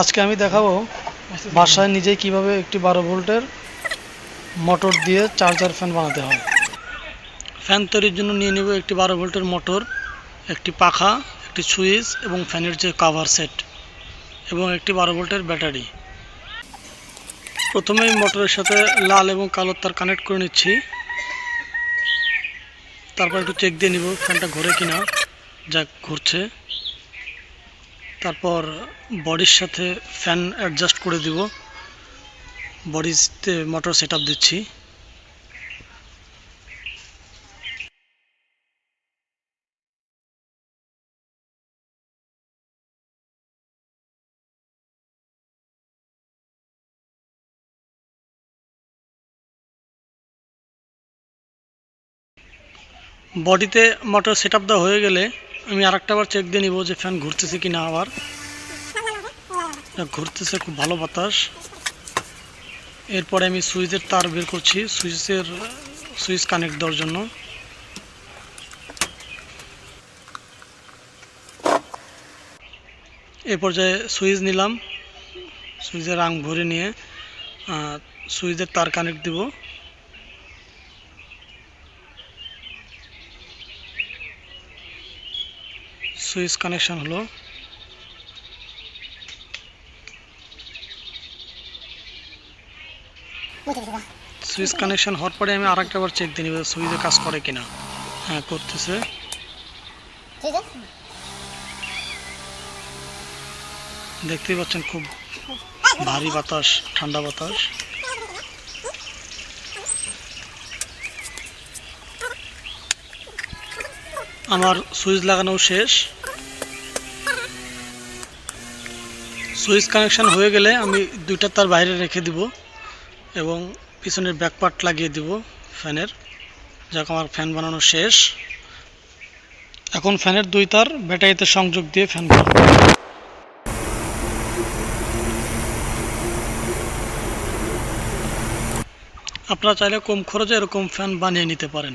আজকে আমি দেখাবো বাসায় নিজেই কীভাবে একটি বারো ভোল্টের মোটর দিয়ে চার্জার ফ্যান বানাতে হয়। ফ্যান তৈরির জন্য নিয়ে নেব একটি বারো ভোল্টের মোটর, একটি পাখা, একটি সুইচ এবং ফ্যানের যে কাভার সেট এবং একটি বারো ভোল্টের ব্যাটারি। প্রথমেই মোটরের সাথে লাল এবং কালো তার কানেক্ট করে নিচ্ছি। তারপর একটু চেক দিয়ে নিব ফ্যানটা ঘুরে কিনা যা ঘুরছে। তারপর বডির সাথে ফ্যান অ্যাডজাস্ট করে দিব। বডিতে মোটর সেট দিচ্ছি। বডিতে মোটর সেট আপ দেওয়া হয়ে গেলে আমি আরেকটা বার চেক দিয়ে নিব যে ফ্যান ঘুরতেছে কি না আবার। ঘুরতেছে খুব ভালো বাতাস। এরপরে আমি সুইচের তার বের করছি, সুইচের, সুইচ কানেক্ট দেওয়ার জন্য। এ পর্যায়ে সুইচ নিলাম, সুইচের রাং ভরে নিয়ে সুইচের তার কানেক্ট দিব। সুইচ কানেকশন হলো। সুইচ কানেকশন হওয়ার পরে আমি আরেকটা বার চেক দিয়ে নিব সুইচে কাজ করে কিনা। হ্যাঁ করতেছে। দেখতেই পাচ্ছেন খুব ভারী বাতাস, ঠান্ডা বাতাস। আমার সুইচ লাগানো শেষ। সুইচ কানেকশন হয়ে গেলে আমি দুইটা তার বাইরে রেখে দিব এবং পিছনের ব্যাক পার্ট লাগিয়ে দিব ফ্যানের। যাক, আমার ফ্যান বানানো শেষ। এখন ফ্যানের দুই তার ব্যাটারিতে সংযোগ দিয়ে ফ্যান বানাবো। আপনারা চাইলে কম খরচে এরকম ফ্যান বানিয়ে নিতে পারেন।